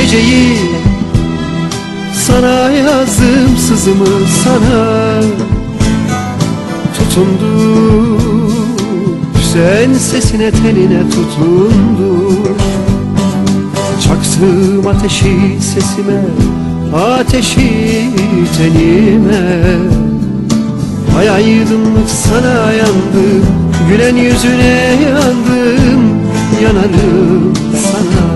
Geceyi sana yazdım sızımı sana. Tutundu Sen sesine teline tutundu. Çaksım ateşi sesime Ateşi tenime. Ay aydınlık sana yandım Gülen yüzüne yandım Yanarım sana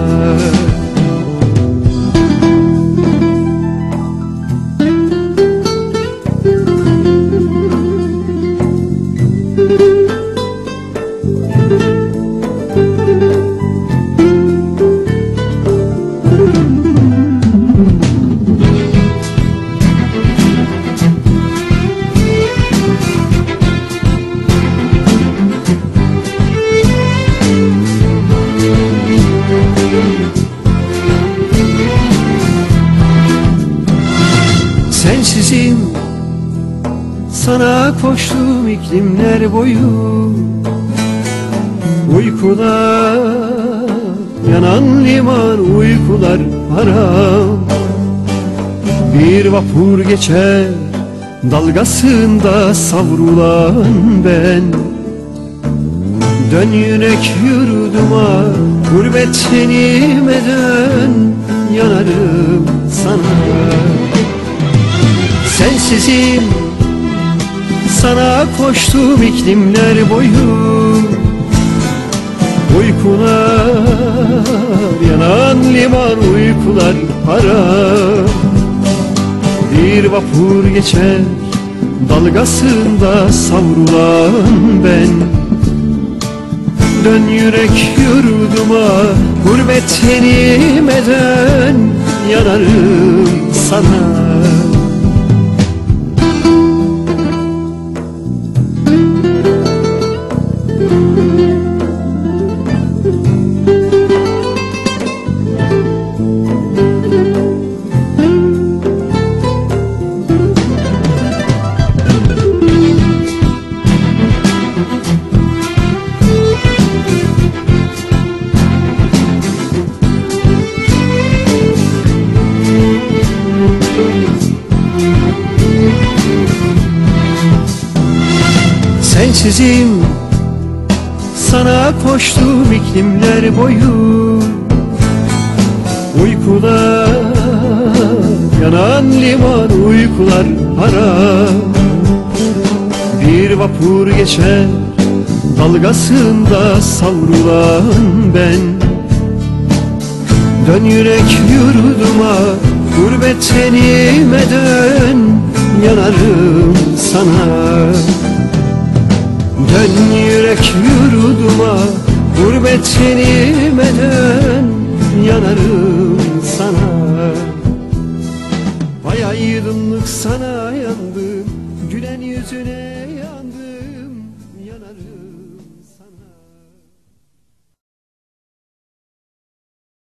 Sensizim. Sana koştum iklimler boyu. Uykular Yanan liman uykular haram. Bir vapur geçer Dalgasında savrulan ben. Dön yürek yurduma Gurbet tenime dön Yanarım sana Sensizim. Sana koştum iklimler boyu Uykular Yanan liman uykular haram Bir vapur geçer Dalgasında savrulan ben. Dön yürek yurduma Gurbet tenime dön Yanarım sana Sensizim Sana koştum iklimler boyu Uykular Yanan liman uykular haram Bir vapur geçer Dalgasında savrulan ben. Dön yürek yurduma Gurbet tenime dön Yanarım sana Dön yürek yurduma Gurbet tenime dön Yanarım sana. Vay aydınlık sana yandım Gülen yüzüne yandım